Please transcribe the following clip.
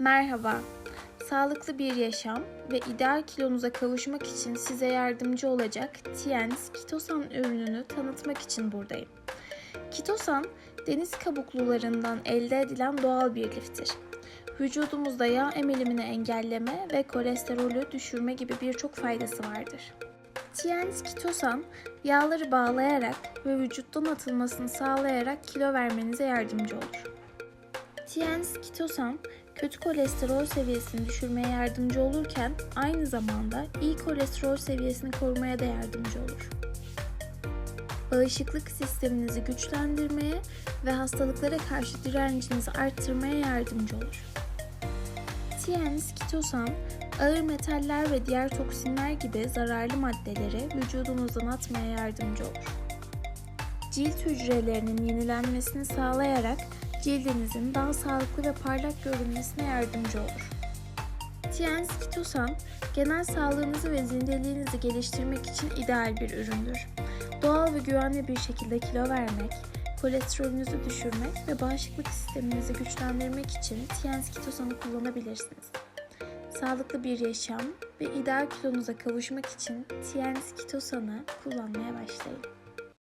Merhaba. Sağlıklı bir yaşam ve ideal kilonuza kavuşmak için size yardımcı olacak Tiens Kitosan ürününü tanıtmak için buradayım. Kitosan, deniz kabuklularından elde edilen doğal bir liftir. Vücudumuzda yağ emilimini engelleme ve kolesterolü düşürme gibi birçok faydası vardır. Tiens Kitosan, yağları bağlayarak ve vücuttan atılmasını sağlayarak kilo vermenize yardımcı olur. Tiens Kitosan, kötü kolesterol seviyesini düşürmeye yardımcı olurken aynı zamanda iyi kolesterol seviyesini korumaya da yardımcı olur. Bağışıklık sisteminizi güçlendirmeye ve hastalıklara karşı direncinizi arttırmaya yardımcı olur. Tiens Kitosan, ağır metaller ve diğer toksinler gibi zararlı maddeleri vücudunuzdan atmaya yardımcı olur. Cilt hücrelerinin yenilenmesini sağlayarak cildinizin daha sağlıklı ve parlak görünmesine yardımcı olur. Tiens Kitosan, genel sağlığınızı ve zindeliğinizi geliştirmek için ideal bir üründür. Doğal ve güvenli bir şekilde kilo vermek, kolesterolünüzü düşürmek ve bağışıklık sisteminizi güçlendirmek için Tiens Kitosan'ı kullanabilirsiniz. Sağlıklı bir yaşam ve ideal kilonuza kavuşmak için Tiens Kitosan'ı kullanmaya başlayın.